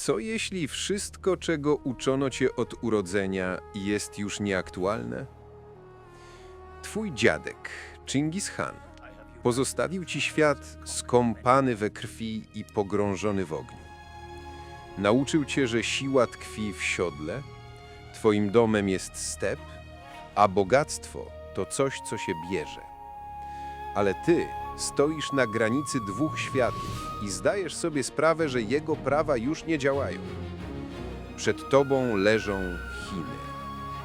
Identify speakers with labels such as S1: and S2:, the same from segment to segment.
S1: Co jeśli wszystko, czego uczono cię od urodzenia, jest już nieaktualne? Twój dziadek, Chingis Khan, pozostawił ci świat skąpany we krwi i pogrążony w ogniu. Nauczył cię, że siła tkwi w siodle, twoim domem jest step, a bogactwo to coś, co się bierze. Ale ty stoisz na granicy dwóch światów i zdajesz sobie sprawę, że jego prawa już nie działają. Przed tobą leżą Chiny.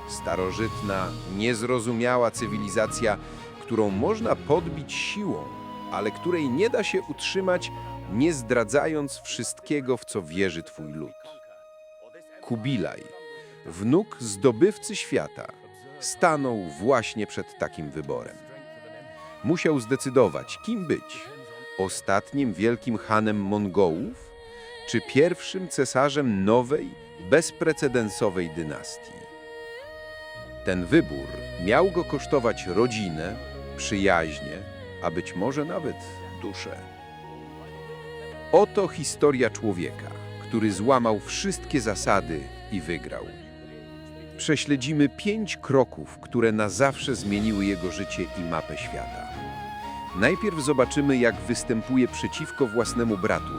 S1: Starożytna, niezrozumiała cywilizacja, którą można podbić siłą, ale której nie da się utrzymać, nie zdradzając wszystkiego, w co wierzy twój lud. Kubilaj, wnuk zdobywcy świata, stanął właśnie przed takim wyborem. Musiał zdecydować, kim być: ostatnim wielkim hanem Mongołów, czy pierwszym cesarzem nowej, bezprecedensowej dynastii. Ten wybór miał go kosztować rodzinę, przyjaźnie, a być może nawet duszę. Oto historia człowieka, który złamał wszystkie zasady i wygrał. Prześledzimy pięć kroków, które na zawsze zmieniły jego życie i mapę świata. Najpierw zobaczymy, jak występuje przeciwko własnemu bratu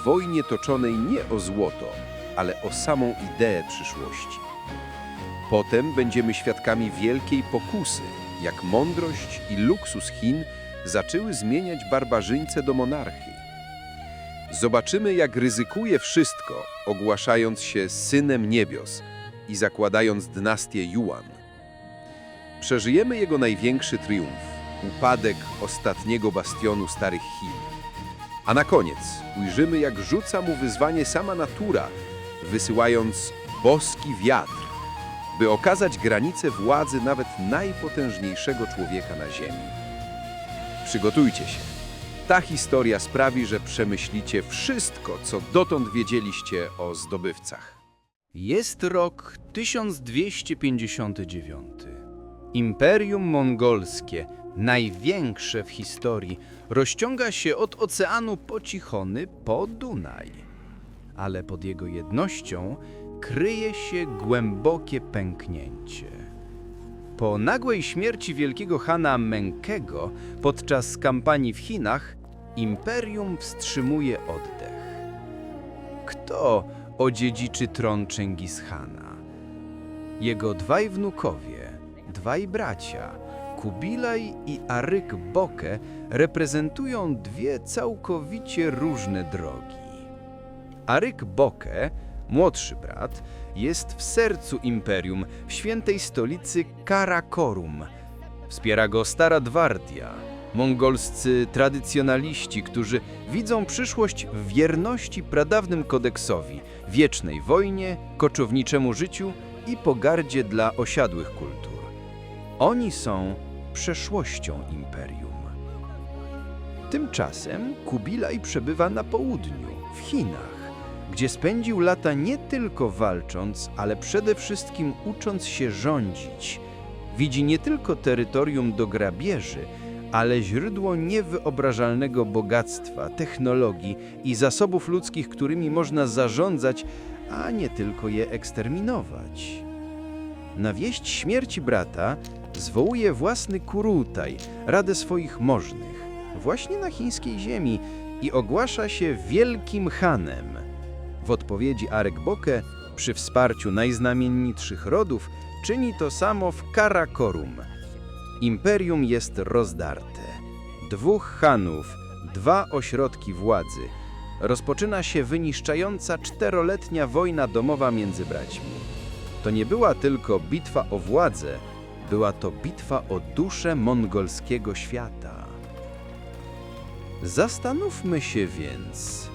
S1: w wojnie toczonej nie o złoto, ale o samą ideę przyszłości. Potem będziemy świadkami wielkiej pokusy, jak mądrość i luksus Chin zaczęły zmieniać barbarzyńcę do monarchii. Zobaczymy, jak ryzykuje wszystko, ogłaszając się synem niebios i zakładając dynastię Yuan. Przeżyjemy jego największy triumf upadek ostatniego bastionu starych Chin. A na koniec ujrzymy, jak rzuca mu wyzwanie sama natura, wysyłając boski wiatr, by okazać granice władzy nawet najpotężniejszego człowieka na Ziemi. Przygotujcie się. Ta historia sprawi, że przemyślicie wszystko, co dotąd wiedzieliście o zdobywcach.
S2: Jest rok 1259. Imperium Mongolskie, największe w historii, rozciąga się od oceanu Pocichony po Dunaj. Ale pod jego jednością kryje się głębokie pęknięcie. Po nagłej śmierci wielkiego Hana Menkego podczas kampanii w Chinach, imperium wstrzymuje oddech. Kto odziedziczy tron Chingishana? Jego dwaj wnukowie, dwaj bracia, Kubilaj i Aryk Boke, reprezentują dwie całkowicie różne drogi. Aryk Boke, młodszy brat, jest w sercu imperium, w świętej stolicy Karakorum. Wspiera go Stara Dwardia, mongolscy tradycjonaliści, którzy widzą przyszłość w wierności pradawnym kodeksowi, wiecznej wojnie, koczowniczemu życiu i pogardzie dla osiadłych kultur. Oni są przeszłością imperium. Tymczasem Kubilaj przebywa na południu, w Chinach, gdzie spędził lata nie tylko walcząc, ale przede wszystkim ucząc się rządzić. Widzi nie tylko terytorium do grabieży, ale źródło niewyobrażalnego bogactwa, technologii i zasobów ludzkich, którymi można zarządzać, a nie tylko je eksterminować. Na wieść śmierci brata zwołuje własny Kurutaj, radę swoich możnych, właśnie na chińskiej ziemi i ogłasza się Wielkim Hanem. W odpowiedzi Arek Boke, przy wsparciu najznamienitszych rodów, czyni to samo w Karakorum. Imperium jest rozdarte. Dwóch Hanów, dwa ośrodki władzy. Rozpoczyna się wyniszczająca czteroletnia wojna domowa między braćmi. To nie była tylko bitwa o władzę, była to bitwa o duszę mongolskiego świata. Zastanówmy się więc,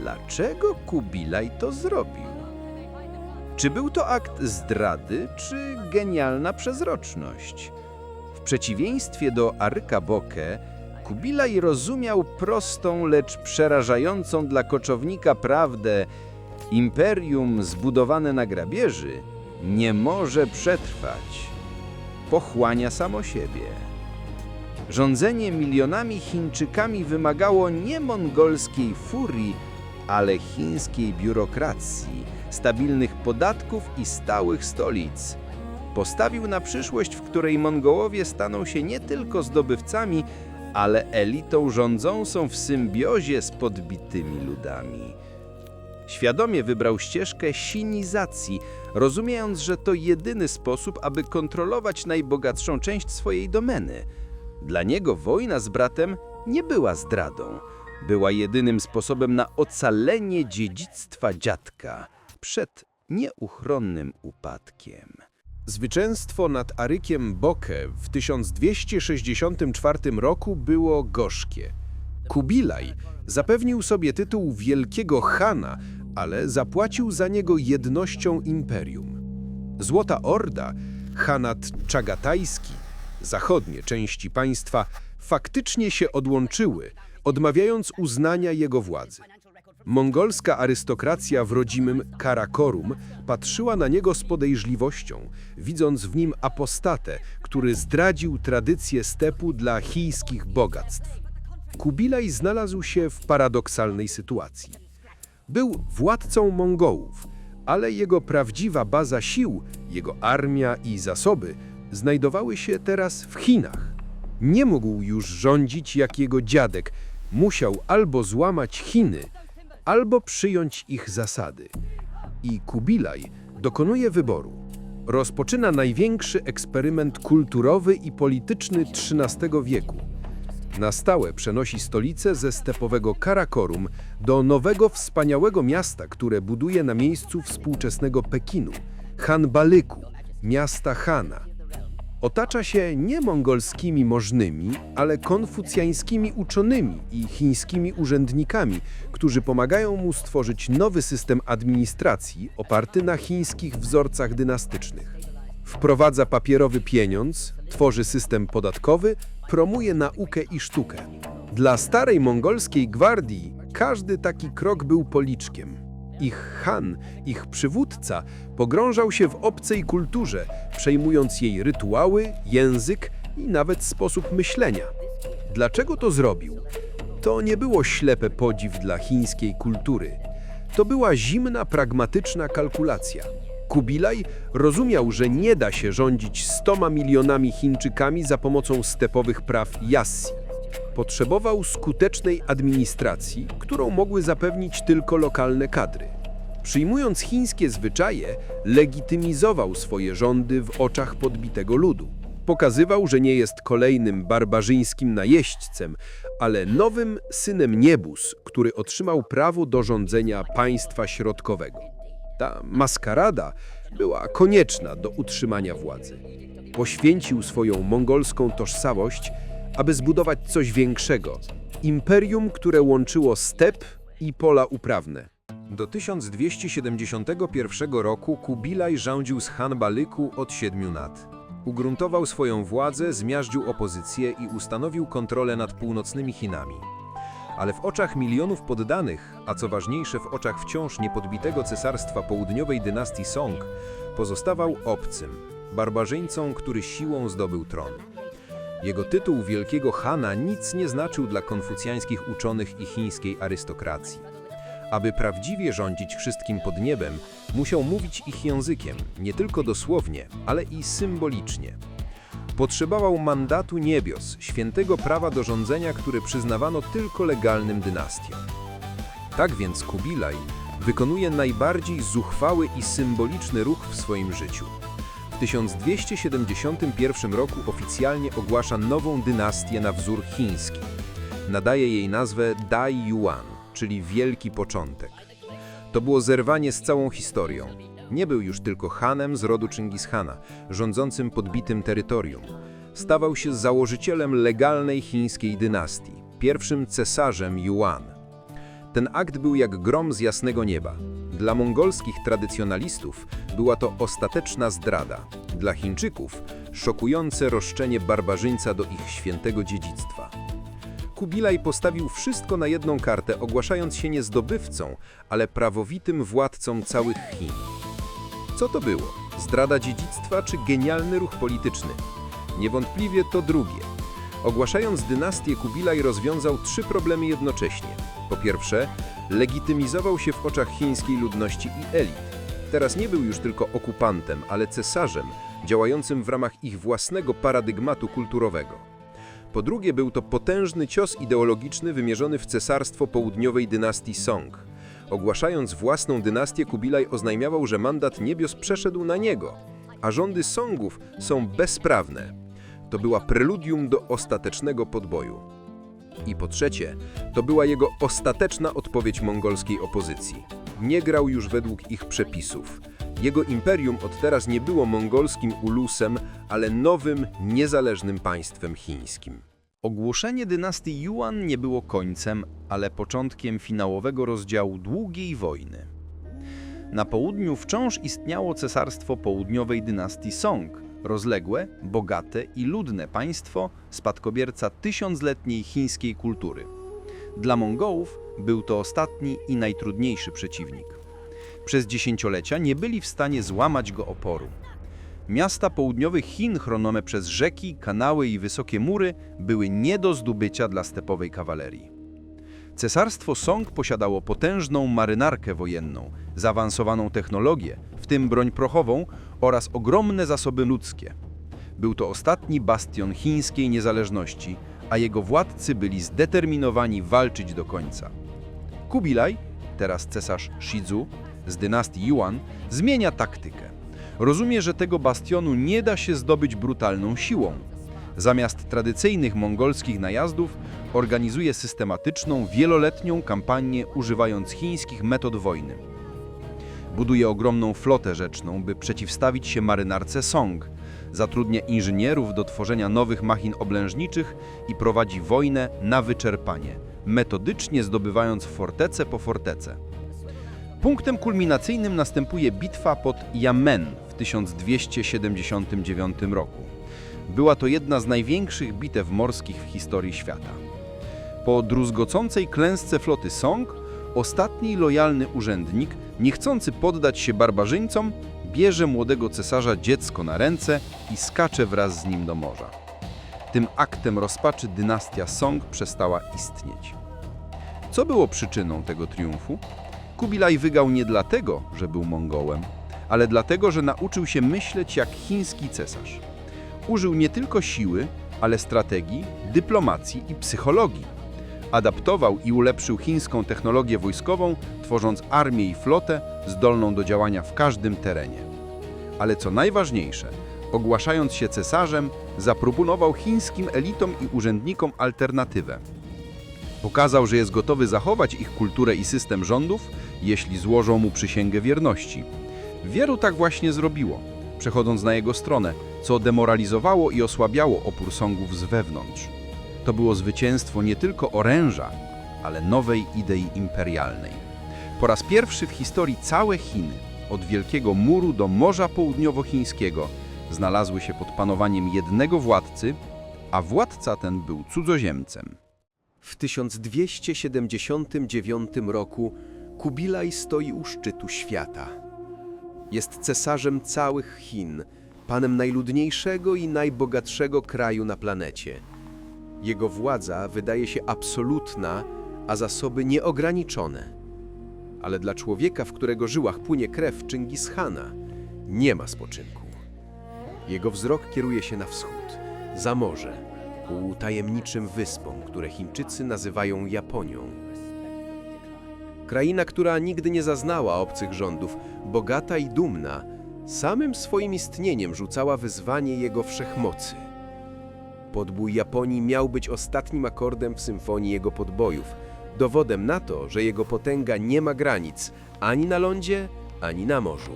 S2: dlaczego Kubilaj to zrobił? Czy był to akt zdrady, czy genialna przezroczność? Przeciwieństwie do Aryka Boke, Kubilaj rozumiał prostą, lecz przerażającą dla koczownika prawdę. Imperium zbudowane na grabieży nie może przetrwać. Pochłania samo siebie. Rządzenie milionami Chińczykami wymagało nie mongolskiej furii, ale chińskiej biurokracji, stabilnych podatków i stałych stolic. Postawił na przyszłość, w której Mongołowie staną się nie tylko zdobywcami, ale elitą rządzącą w symbiozie z podbitymi ludami. Świadomie wybrał ścieżkę sinizacji, rozumiejąc, że to jedyny sposób, aby kontrolować najbogatszą część swojej domeny. Dla niego wojna z bratem nie była zdradą. Była jedynym sposobem na ocalenie dziedzictwa dziadka przed nieuchronnym upadkiem.
S1: Zwycięstwo nad Arykiem Boke w 1264 roku było gorzkie. Kubilaj zapewnił sobie tytuł Wielkiego Hana, ale zapłacił za niego jednością imperium. Złota Orda, Hanat Czagatajski, zachodnie części państwa faktycznie się odłączyły, odmawiając uznania jego władzy. Mongolska arystokracja w rodzimym Karakorum patrzyła na niego z podejrzliwością, widząc w nim apostatę, który zdradził tradycję stepu dla chińskich bogactw. Kubilaj znalazł się w paradoksalnej sytuacji. Był władcą Mongołów, ale jego prawdziwa baza sił, jego armia i zasoby znajdowały się teraz w Chinach. Nie mógł już rządzić jak jego dziadek, musiał albo złamać Chiny, albo przyjąć ich zasady. I Kubilaj dokonuje wyboru. Rozpoczyna największy eksperyment kulturowy i polityczny XIII wieku. Na stałe przenosi stolicę ze stepowego Karakorum do nowego, wspaniałego miasta, które buduje na miejscu współczesnego Pekinu, Hanbalyku, miasta Hana. Otacza się nie mongolskimi możnymi, ale konfucjańskimi uczonymi i chińskimi urzędnikami, którzy pomagają mu stworzyć nowy system administracji oparty na chińskich wzorcach dynastycznych. Wprowadza papierowy pieniądz, tworzy system podatkowy, promuje naukę i sztukę. Dla starej mongolskiej gwardii każdy taki krok był policzkiem. Ich Han, ich przywódca, pogrążał się w obcej kulturze, przejmując jej rytuały, język i nawet sposób myślenia. Dlaczego to zrobił? To nie było ślepe podziw dla chińskiej kultury. To była zimna, pragmatyczna kalkulacja. Kubilaj rozumiał, że nie da się rządzić stoma milionami Chińczykami za pomocą stepowych praw Yassi. Potrzebował skutecznej administracji, którą mogły zapewnić tylko lokalne kadry. Przyjmując chińskie zwyczaje, legitymizował swoje rządy w oczach podbitego ludu. Pokazywał, że nie jest kolejnym barbarzyńskim najeźdźcem, ale nowym synem Niebus, który otrzymał prawo do rządzenia państwa środkowego. Ta maskarada była konieczna do utrzymania władzy. Poświęcił swoją mongolską tożsamość, aby zbudować coś większego imperium, które łączyło step i pola uprawne. Do 1271 roku Kubilaj rządził z Hanbalyku od siedmiu lat. Ugruntował swoją władzę, zmiażdżył opozycję i ustanowił kontrolę nad północnymi Chinami. Ale w oczach milionów poddanych, a co ważniejsze w oczach wciąż niepodbitego cesarstwa południowej dynastii Song, pozostawał obcym, barbarzyńcą, który siłą zdobył tron. Jego tytuł Wielkiego Hana nic nie znaczył dla konfucjańskich uczonych i chińskiej arystokracji. Aby prawdziwie rządzić wszystkim pod niebem, musiał mówić ich językiem, nie tylko dosłownie, ale i symbolicznie. Potrzebował mandatu niebios, świętego prawa do rządzenia, które przyznawano tylko legalnym dynastiom. Tak więc Kubilaj wykonuje najbardziej zuchwały i symboliczny ruch w swoim życiu. W 1271 roku oficjalnie ogłasza nową dynastię na wzór chiński. Nadaje jej nazwę Dai Yuan, czyli Wielki Początek. To było zerwanie z całą historią. Nie był już tylko Hanem z rodu Chingishana, rządzącym podbitym terytorium. Stawał się założycielem legalnej chińskiej dynastii, pierwszym cesarzem Yuan. Ten akt był jak grom z jasnego nieba. Dla mongolskich tradycjonalistów była to ostateczna zdrada. Dla Chińczyków szokujące roszczenie barbarzyńca do ich świętego dziedzictwa. Kubilaj postawił wszystko na jedną kartę, ogłaszając się nie zdobywcą, ale prawowitym władcą całych Chin. Co to było? Zdrada dziedzictwa czy genialny ruch polityczny? Niewątpliwie to drugie. Ogłaszając dynastię, Kubilaj rozwiązał trzy problemy jednocześnie. Po pierwsze, legitymizował się w oczach chińskiej ludności i elit. Teraz nie był już tylko okupantem, ale cesarzem, działającym w ramach ich własnego paradygmatu kulturowego. Po drugie, był to potężny cios ideologiczny wymierzony w cesarstwo południowej dynastii Song. Ogłaszając własną dynastię, Kubilaj oznajmiał, że mandat niebios przeszedł na niego, a rządy Songów są bezprawne. To była preludium do ostatecznego podboju. I po trzecie, to była jego ostateczna odpowiedź mongolskiej opozycji. Nie grał już według ich przepisów. Jego imperium od teraz nie było mongolskim ulusem, ale nowym, niezależnym państwem chińskim.
S2: Ogłoszenie dynastii Yuan nie było końcem, ale początkiem finałowego rozdziału długiej wojny. Na południu wciąż istniało cesarstwo południowej dynastii Song, rozległe, bogate i ludne państwo, spadkobierca tysiącletniej chińskiej kultury. Dla Mongołów był to ostatni i najtrudniejszy przeciwnik. Przez dziesięciolecia nie byli w stanie złamać go oporu. Miasta południowych Chin chronome przez rzeki, kanały i wysokie mury były nie do zdobycia dla stepowej kawalerii. Cesarstwo Song posiadało potężną marynarkę wojenną, zaawansowaną technologię, w tym broń prochową oraz ogromne zasoby ludzkie. Był to ostatni bastion chińskiej niezależności, a jego władcy byli zdeterminowani walczyć do końca. Kubilaj, teraz cesarz Shizu z dynastii Yuan, zmienia taktykę. Rozumie, że tego bastionu nie da się zdobyć brutalną siłą. Zamiast tradycyjnych mongolskich najazdów, organizuje systematyczną, wieloletnią kampanię używając chińskich metod wojny. Buduje ogromną flotę rzeczną, by przeciwstawić się marynarce Song. Zatrudnia inżynierów do tworzenia nowych machin oblężniczych i prowadzi wojnę na wyczerpanie, metodycznie zdobywając fortecę po fortece. Punktem kulminacyjnym następuje bitwa pod Yamen w 1279 roku. Była to jedna z największych bitew morskich w historii świata. Po druzgocącej klęsce floty Song, ostatni lojalny urzędnik, nie chcący poddać się barbarzyńcom, bierze młodego cesarza dziecko na ręce i skacze wraz z nim do morza. Tym aktem rozpaczy dynastia Song przestała istnieć. Co było przyczyną tego triumfu? Kubilaj wygał nie dlatego, że był Mongołem, ale dlatego, że nauczył się myśleć jak chiński cesarz. Użył nie tylko siły, ale strategii, dyplomacji i psychologii. Adaptował i ulepszył chińską technologię wojskową, tworząc armię i flotę zdolną do działania w każdym terenie. Ale co najważniejsze, ogłaszając się cesarzem, zaproponował chińskim elitom i urzędnikom alternatywę. Pokazał, że jest gotowy zachować ich kulturę i system rządów, jeśli złożą mu przysięgę wierności. Wielu tak właśnie zrobiło, przechodząc na jego stronę, co demoralizowało i osłabiało opór Songów z wewnątrz. To było zwycięstwo nie tylko oręża, ale nowej idei imperialnej. Po raz pierwszy w historii całe Chiny, od Wielkiego Muru do Morza Południowochińskiego, znalazły się pod panowaniem jednego władcy, a władca ten był cudzoziemcem.
S3: W 1279 roku Kubilaj stoi u szczytu świata. Jest cesarzem całych Chin, panem najludniejszego i najbogatszego kraju na planecie. Jego władza wydaje się absolutna, a zasoby nieograniczone. Ale dla człowieka, w którego żyłach płynie krew Chingishana, nie ma spoczynku. Jego wzrok kieruje się na wschód, za morze, ku tajemniczym wyspom, które Chińczycy nazywają Japonią. Kraina, która nigdy nie zaznała obcych rządów, bogata i dumna, samym swoim istnieniem rzucała wyzwanie jego wszechmocy. Podbój Japonii miał być ostatnim akordem w symfonii jego podbojów, dowodem na to, że jego potęga nie ma granic ani na lądzie, ani na morzu.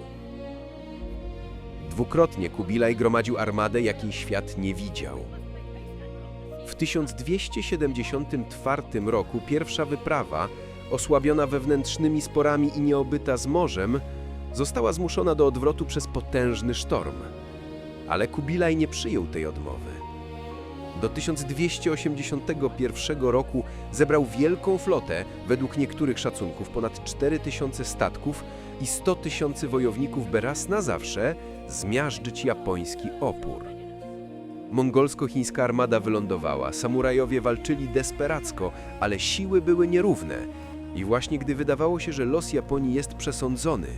S3: Dwukrotnie Kubilaj gromadził armadę, jakiej świat nie widział. W 1274 roku pierwsza wyprawa, osłabiona wewnętrznymi sporami i nieobyta z morzem, została zmuszona do odwrotu przez potężny sztorm. Ale Kubilaj nie przyjął tej odmowy. Do 1281 roku zebrał wielką flotę, według niektórych szacunków ponad 4000 statków i 100 tysięcy wojowników, by raz na zawsze zmiażdżyć japoński opór. Mongolsko-chińska armada wylądowała, samurajowie walczyli desperacko, ale siły były nierówne. I właśnie gdy wydawało się, że los Japonii jest przesądzony,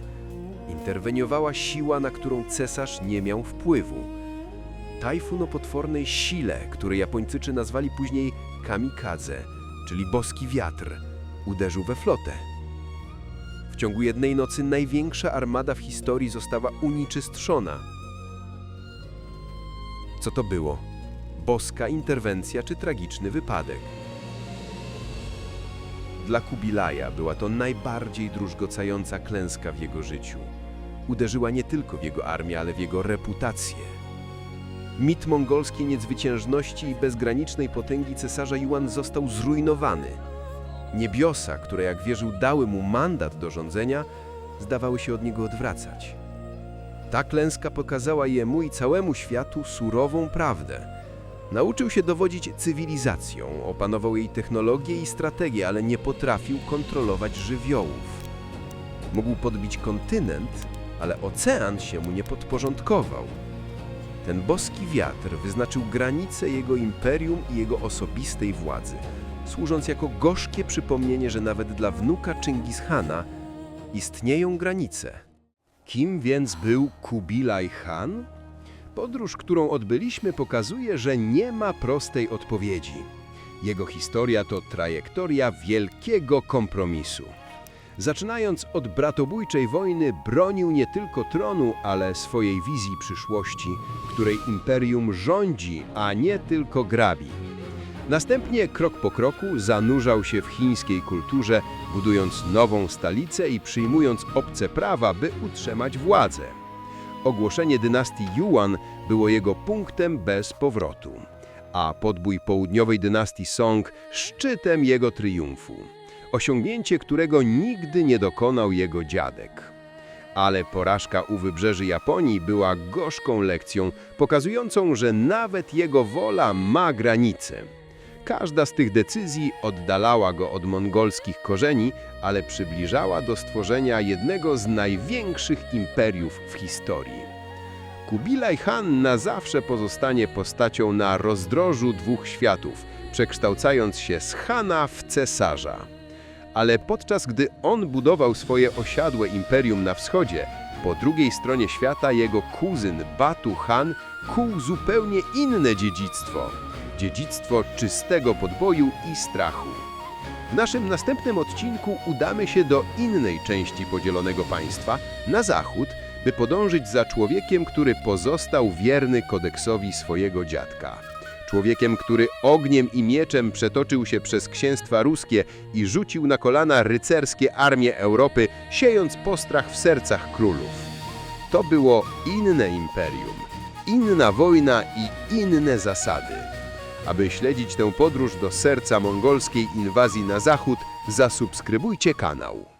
S3: interweniowała siła, na którą cesarz nie miał wpływu. Tajfun o potwornej sile, który Japończycy nazwali później kamikadze, czyli boski wiatr, uderzył we flotę. W ciągu jednej nocy największa armada w historii została unicestwiona. Co to było? Boska interwencja czy tragiczny wypadek? Dla Kubilaja była to najbardziej drużgocająca klęska w jego życiu. Uderzyła nie tylko w jego armię, ale w jego reputację. Mit mongolskiej niezwyciężności i bezgranicznej potęgi cesarza Yuan został zrujnowany. Niebiosa, które jak wierzył dały mu mandat do rządzenia, zdawały się od niego odwracać. Ta klęska pokazała jemu i całemu światu surową prawdę. Nauczył się dowodzić cywilizacją, opanował jej technologię i strategię, ale nie potrafił kontrolować żywiołów. Mógł podbić kontynent, ale ocean się mu nie podporządkował. Ten boski wiatr wyznaczył granice jego imperium i jego osobistej władzy, służąc jako gorzkie przypomnienie, że nawet dla wnuka Chingishana istnieją granice. Kim więc był Kubilaj Khan? Podróż, którą odbyliśmy, pokazuje, że nie ma prostej odpowiedzi. Jego historia to trajektoria wielkiego kompromisu. Zaczynając od bratobójczej wojny, bronił nie tylko tronu, ale swojej wizji przyszłości, której imperium rządzi, a nie tylko grabi. Następnie krok po kroku zanurzał się w chińskiej kulturze, budując nową stolicę i przyjmując obce prawa, by utrzymać władzę. Ogłoszenie dynastii Yuan było jego punktem bez powrotu, a podbój południowej dynastii Song szczytem jego triumfu, osiągnięcie którego nigdy nie dokonał jego dziadek. Ale porażka u wybrzeży Japonii była gorzką lekcją, pokazującą, że nawet jego wola ma granice. Każda z tych decyzji oddalała go od mongolskich korzeni, ale przybliżała do stworzenia jednego z największych imperiów w historii. Kubilaj Khan na zawsze pozostanie postacią na rozdrożu dwóch światów, przekształcając się z Hana w cesarza. Ale podczas gdy on budował swoje osiadłe imperium na wschodzie, po drugiej stronie świata jego kuzyn Batu Han kuł zupełnie inne dziedzictwo. Dziedzictwo czystego podboju i strachu. W naszym następnym odcinku udamy się do innej części podzielonego państwa, na zachód, by podążyć za człowiekiem, który pozostał wierny kodeksowi swojego dziadka. Człowiekiem, który ogniem i mieczem przetoczył się przez księstwa ruskie i rzucił na kolana rycerskie armie Europy, siejąc postrach w sercach królów. To było inne imperium, inna wojna i inne zasady. Aby śledzić tę podróż do serca mongolskiej inwazji na zachód, zasubskrybujcie kanał.